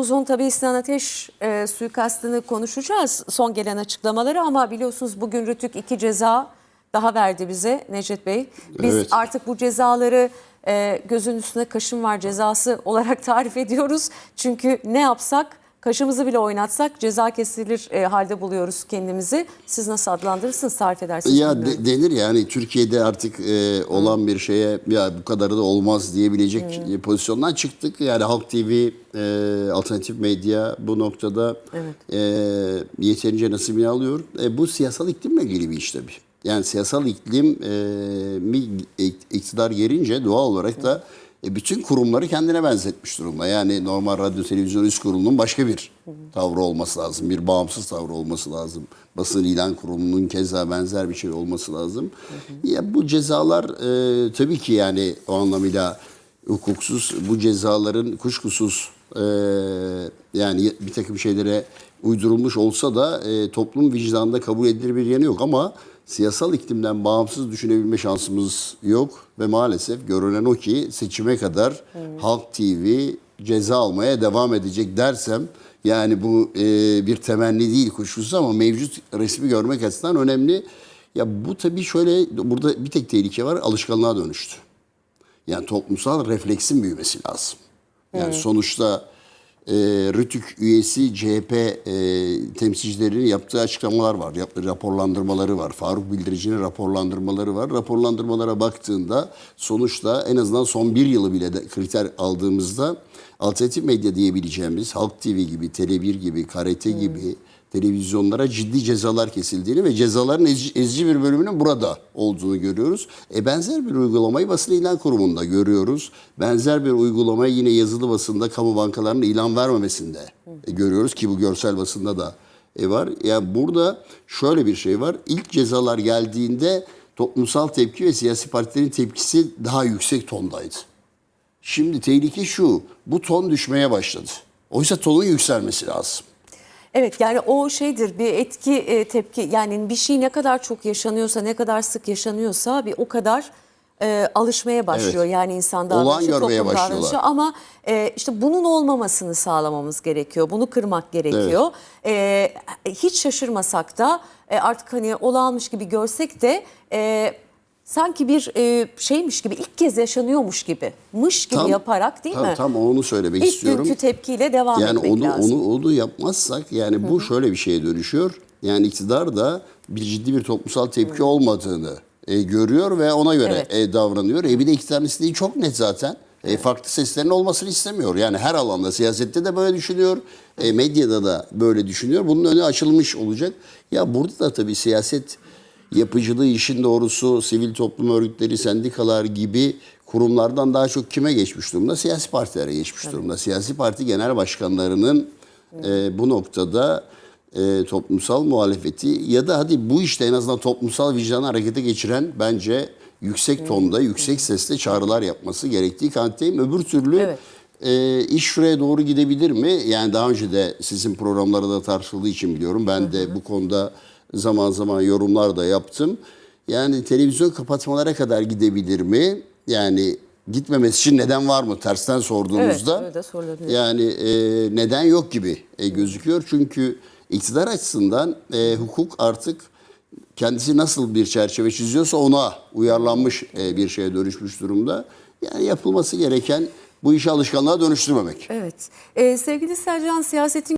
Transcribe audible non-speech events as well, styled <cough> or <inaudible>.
uzun tabii Sinan Ateş e, suikastını konuşacağız. Son gelen açıklamaları ama biliyorsunuz bugün Rütük iki ceza daha verdi bize Necdet Bey. Biz Evet. artık bu cezaları e, gözün üstüne kaşın var cezası olarak <laughs> tarif ediyoruz. Çünkü ne yapsak kaşımızı bile oynatsak ceza kesilir e, halde buluyoruz kendimizi. Siz nasıl adlandırırsınız tarif edersiniz Ya de- denir yani Türkiye'de artık e, olan bir şeye ya bu kadarı da olmaz diyebilecek e, pozisyondan çıktık. Yani Halk TV, e, alternatif medya bu noktada e, yeterince nasibini alıyor. E, bu siyasal iklimle ilgili bir iş tabii. Yani siyasal iklim e, mi ik- iktidar gelince doğal olarak da e, bütün kurumları kendine benzetmiş durumda. Yani normal radyo televizyon üst kurulunun başka bir tavrı olması lazım. Bir bağımsız tavrı olması lazım. Basın ilan kurumunun keza benzer bir şey olması lazım. Ya bu cezalar e, tabii ki yani o anlamıyla hukuksuz bu cezaların kuşkusuz e, yani bir takım şeylere uydurulmuş olsa da e, toplum vicdanında kabul edilir bir yanı yok ama siyasal iklimden bağımsız düşünebilme şansımız yok ve maalesef görünen o ki seçime kadar Halk TV ceza almaya devam edecek dersem yani bu e, bir temenni değil kuşkusuz ama mevcut resmi görmek açısından önemli. Ya bu tabii şöyle burada bir tek tehlike var alışkanlığa dönüştü. Yani toplumsal refleksin büyümesi lazım. Yani sonuçta e, RTÜK üyesi CHP e, temsilcilerinin yaptığı açıklamalar var. Yaptığı raporlandırmaları var. Faruk Bildirici'nin raporlandırmaları var. Raporlandırmalara baktığında sonuçta en azından son bir yılı bile de kriter aldığımızda alternatif medya diyebileceğimiz Halk TV gibi, Tele1 gibi, KRT gibi televizyonlara ciddi cezalar kesildiğini ve cezaların ezici, bir bölümünün burada olduğunu görüyoruz. E benzer bir uygulamayı basın ilan kurumunda görüyoruz. Benzer bir uygulamayı yine yazılı basında kamu bankalarının ilan vermemesinde e, görüyoruz ki bu görsel basında da e, var. Yani burada şöyle bir şey var. İlk cezalar geldiğinde toplumsal tepki ve siyasi partilerin tepkisi daha yüksek tondaydı. Şimdi tehlike şu, bu ton düşmeye başladı. Oysa tonun yükselmesi lazım. Evet yani o şeydir bir etki e, tepki yani bir şey ne kadar çok yaşanıyorsa ne kadar sık yaşanıyorsa bir o kadar e, alışmaya başlıyor. Evet. Yani insan davranışı, görmeye toplum başlıyorlar. davranışı ama e, işte bunun olmamasını sağlamamız gerekiyor. Bunu kırmak gerekiyor. E, hiç şaşırmasak da e, artık hani olağanmış gibi görsek de e, sanki bir e, şeymiş gibi ilk kez yaşanıyormuş gibi mış gibi yaparak değil tam, mi? Tam onu söylemek İlk istiyorum. günkü tepkiyle devam Yani etmek onu lazım. onu onu yapmazsak yani bu şöyle bir şeye dönüşüyor. Yani iktidar da bir ciddi bir toplumsal tepki olmadığını e, görüyor ve ona göre Evet. e, davranıyor. E bir de iktidarın istediği çok net zaten. E, farklı seslerin olmasını istemiyor. Yani her alanda siyasette de böyle düşünüyor. E, medyada da böyle düşünüyor. Bunun önü açılmış olacak. Ya burada da tabii siyaset yapıcılığı işin doğrusu sivil toplum örgütleri, sendikalar gibi kurumlardan daha çok kime geçmiş durumda? Siyasi partilere geçmiş durumda. Siyasi parti genel başkanlarının e, bu noktada e, toplumsal muhalefeti ya da hadi bu işte en azından toplumsal vicdanı harekete geçiren bence yüksek tonda, yüksek sesle çağrılar yapması gerektiği kanattayım. Öbür türlü Evet. e, iş şuraya doğru gidebilir mi? Yani daha önce de sizin programlarda tartışıldığı için biliyorum. Ben de bu konuda zaman zaman yorumlar da yaptım. Yani televizyon kapatmalara kadar gidebilir mi? Yani gitmemesi için neden var mı? Tersten sorduğumuzda. Evet, öyle. Yani e, neden yok gibi e, gözüküyor. Çünkü iktidar açısından e, hukuk artık kendisi nasıl bir çerçeve çiziyorsa ona uyarlanmış e, bir şeye dönüşmüş durumda. Yani yapılması gereken bu işi alışkanlığa dönüştürmemek. Evet. Ee, sevgili Sercan siyasetin